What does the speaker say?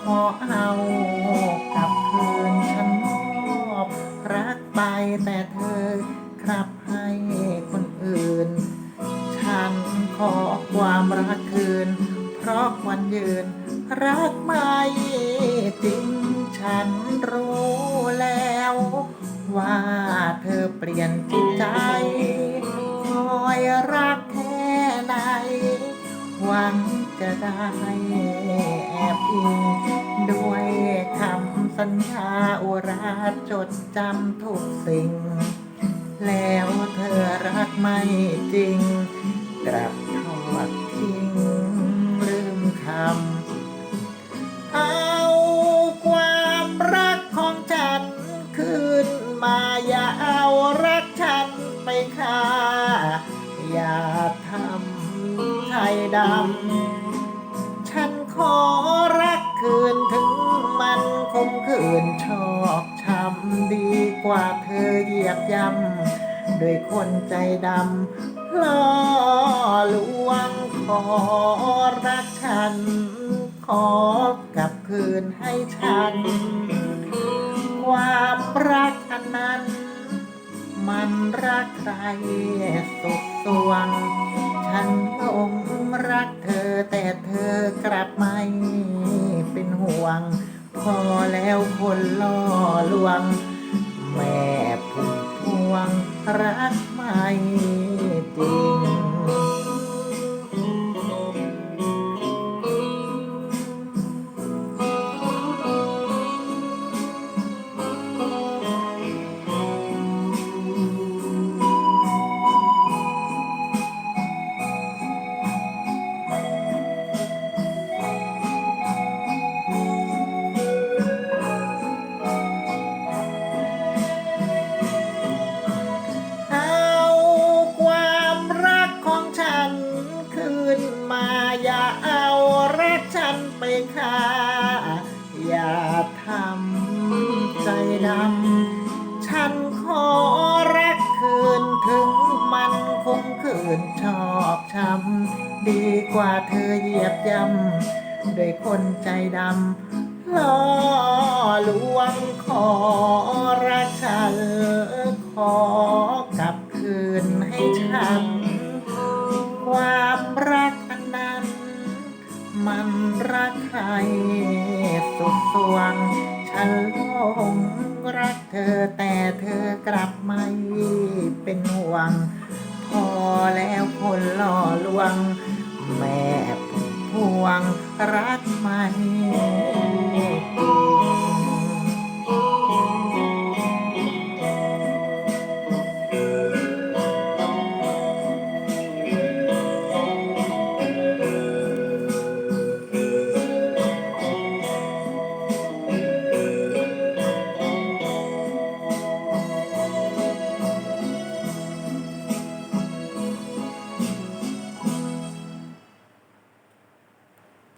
ขอเอากลับคืนฉันมอบรักไปแต่เธอกลับให้คนอื่น ฉันขอความรักคืน เพราะวันยืน รักไม่จริงฉันรู้แล้ว ว่าเธอเปลี่ยนจิตใจคอยรักแค่ไหนหวัง จะได้แอบอิงด้วยคำสัญญาอุราจดจำทุกสิ่ง แล้วเธอรักไม่จริง กลับทอดทิ้งลืมคำ เอาความรักของฉันคืนมาอย่าเอารักฉันไปฆ่าอย่าทำใจดำ คมคืนชอกช้ำดีกว่าเธอเหยียบย่ำด้วยคนใจดำล่อลวงขอรักฉัน ขอกลับคืนให้ฉัน ความรักอันนั้น มันรักใครสุดสวง ล่อลวง แม่ผู้พวงรักไม่จริง มาอย่าเอารักฉันไปฆ่า อย่าทำใจดำ ฉันขอรักคืนถึงมันคงคืนชอกช้ำดีกว่าเธอเหยียบย่ำด้วยคนใจดำล่อลวงขอรักฉันขอ มันรักใครสุดสวงฉันหลงรักเธอแต่เธอกลับไม่เป็นห่วง พอแล้วคนหล่อลวง แม่ผู้พวงรักไม่